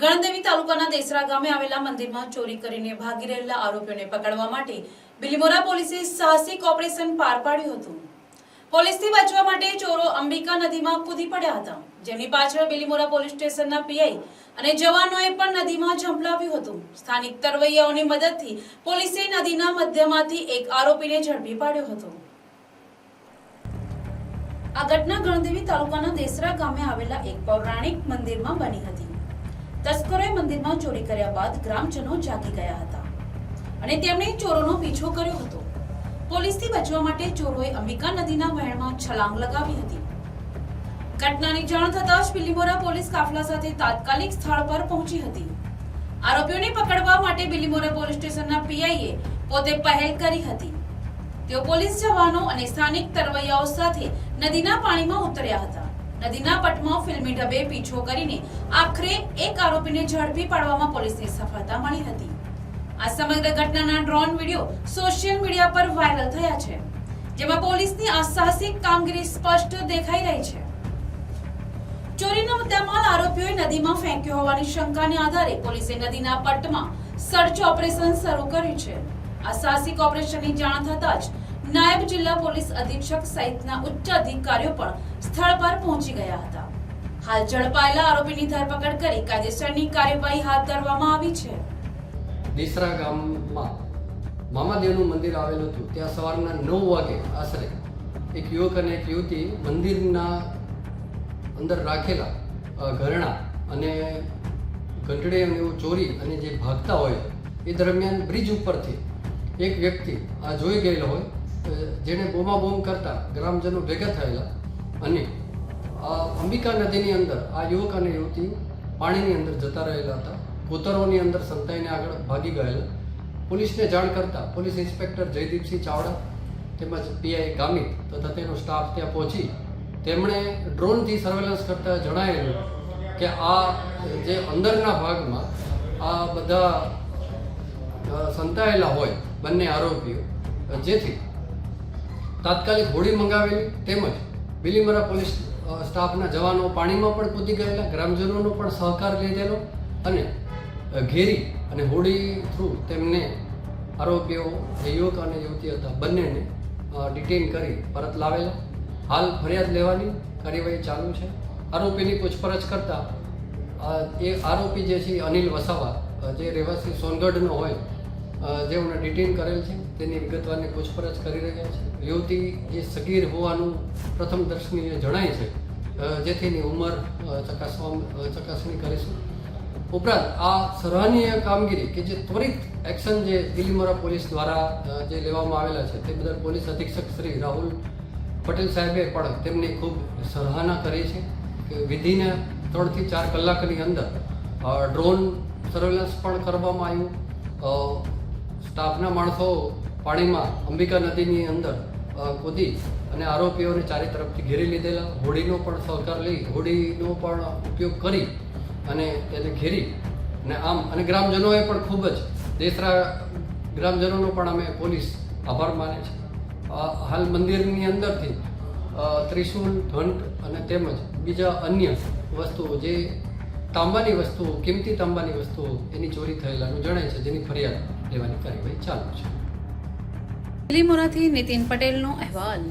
ગણદેવી તાલુકાના દેસરા ગામે આવેલા મંદિરમાં ચોરી કરીને ભાગી રહેલા આરોપીઓને પકડવા માટે બિલીમોરા પોલીસે સાહસિક ઓપરેશન પાર પાડ્યું હતું. પોલીસથી બચવા માટે ચોરો અંબિકા નદીમાં કૂદી પડ્યા હતા, જેની પાછળ બિલીમોરા પોલીસ સ્ટેશનના પીઆઈ અને જવાનોએ પણ નદીમાં ઝંપલાવ્યું હતું. સ્થાનિક તરવૈયાઓની મદદથી પોલીસે નદીના મધ્યમાંથી એક આરોપીને ઝડપી પાડ્યો હતો. આ ઘટના ગણદેવી તાલુકાના દેસરા ગામે આવેલા એક પૌરાણિક મંદિરમાં બની હતી. તસ્કરોએ મંદિરમાં ચોરી કર્યા બાદ ગ્રામજનો જાગી ગયા હતા અને તેમણે ચોરોનો પીછો કર્યો હતો. પોલીસથી બચવા માટે ચોરોએ અંબિકા નદીના વહેણમાં છલાંગ લગાવી હતી. ઘટનાની જાણ થતાં જ બિલીમોરા પોલીસ કાફલા સાથે તાત્કાલિક સ્થળ પર પહોંચી હતી. આરોપીઓને પકડવા માટે બિલીમોરા પોલીસ સ્ટેશનના પીઆઈએ પોતે પહેલ કરી હતી. તેઓ પોલીસ જવાનો અને સ્થાનિક તરવૈયાઓ સાથે નદીના પાણીમાં ઉતર્યા હતા. નદીના પટમાં ફિલ્મી ઢબે પીછો કરીને આખરે એક આરોપીને ઝડપી પાડવામાં પોલીસને સફળતા મળી હતી. આ સમગ્ર ઘટનાના ડ્રોન વીડિયો સોશિયલ મીડિયા પર વાયરલ થયા છે, જેમાં પોલીસની અસાહસિક કામગીરી સ્પષ્ટ દેખાઈ રહી છે. ચોરીનો મુદ્દામાલ આરોપીઓએ નદીમાં ફેંક્યો હોવાની શંકાને આધારે પોલીસે નદીના પટમાં સર્ચ ઓપરેશન શરૂ કર્યું છે. આ સાહસિક ઓપરેશનની જાણ થતાં જ નાયબ જિલ્લા પોલીસ અધિક્ષક સહિતના ઉચ્ચ અધિકારીઓ પણ સ્થળ પર પહોંચી ગયા હતા. હાલ ઝડપાયેલા આરોપીની ધરપકડ કરી કાયદેસરની કાર્યવાહી હાથ ધરવામાં આવી છે. દેસરા ગામમાં મામાદેવનું મંદિર આવેલું હતું. ત્યાં સવારના નવ વાગે આશરે એક યુવક અને એક યુવતી મંદિરના અંદર રાખેલા ઘરણા અને ઘંટડી અને એવું ચોરી અને જે ભાગતા હોય એ દરમિયાન બ્રિજ ઉપરથી એક વ્યક્તિ આ જોઈ ગયેલો હોય જેણે બોમાબોમ કરતા ગ્રામજનો ભેગા થયેલા અને આ અંબિકા નદીની અંદર આ યુવક અને યુવતી પાણીની અંદર જતા રહેલા હતા. કોતરોની અંદર સંતાઈને આગળ ભાગી ગયેલા. પોલીસને જાણ કરતા પોલીસ ઇન્સ્પેક્ટર જયદીપસિંહ ચાવડા તેમજ પીઆઈ ગામિત તથા તેનો સ્ટાફ ત્યાં પહોંચી તેમણે ડ્રોનથી સર્વેલન્સ કરતા જણાવેલું કે આ જે અંદરના ભાગમાં આ બધા સંતાયેલા હોય બંને આરોપીઓ, જેથી તાત્કાલિક હોડી મંગાવેલી તેમજ બિલીમરા પોલીસ સ્ટાફના જવાનો પાણીમાં પણ કૂદી ગયેલા, ગ્રામજનોનો પણ સહકાર લીધેલો અને ઘેરી અને હોડી થ્રુ તેમને આરોપીઓ જે યુવક અને યુવતી હતા, બંનેને ડિટેન કરી પરત લાવેલા. હાલ ફરિયાદ લેવાની કાર્યવાહી ચાલુ છે. આરોપીની પૂછપરછ કરતા એ આરોપી જે છે અનિલ વસાવા જે રહેવાસી સોનગઢનો હોય જેઓને ડિટેન કરેલ છે, તેની વિગતવારની પૂછપરછ કરી રહ્યા છે. યુવતી જે સગીર હોવાનું પ્રથમ દર્શનીય જણાય છે જેથી એની ઉંમર ચકાસવા ચકાસણી કરીશું. ઉપરાંત આ સરાહનીય કામગીરી કે જે ત્વરિત એક્શન જે દિલ્હીમોરા પોલીસ દ્વારા જે લેવામાં આવેલા છે, તે બદલ પોલીસ અધિક્ષક શ્રી રાહુલ પટેલ સાહેબે પણ તેમની ખૂબ સરાહના કરી છે કે વિધિને ત્રણથી ચાર કલાકની અંદર ડ્રોન સર્વેલન્સ પણ કરવામાં આવ્યું. સ્ટાફના માણસો પાણીમાં અંબિકા નદીની અંદર કૂદી અને આરોપીઓને ચારે તરફથી ઘેરી લીધેલા. હોડીનો પણ સહકાર લઈ, હોડીનો પણ ઉપયોગ કરી અને તેને ઘેરી અને આમ, અને ગ્રામજનોએ પણ ખૂબ જ દેસરા, ગ્રામજનોનો પણ અમે પોલીસ આભાર માને છે. હાલ મંદિરની અંદરથી ત્રિશૂલ ઘંટ અને તેમજ બીજા અન્ય વસ્તુઓ જે તાંબાની વસ્તુઓ કિંમતી તાંબાની વસ્તુઓ એની ચોરી થયેલાનું જણાય છે, જેની ફરિયાદ લેવાની કાર્યવાહી ચાલુ છે. બિલીમોરાથી નીતિન પટેલનો અહેવાલ.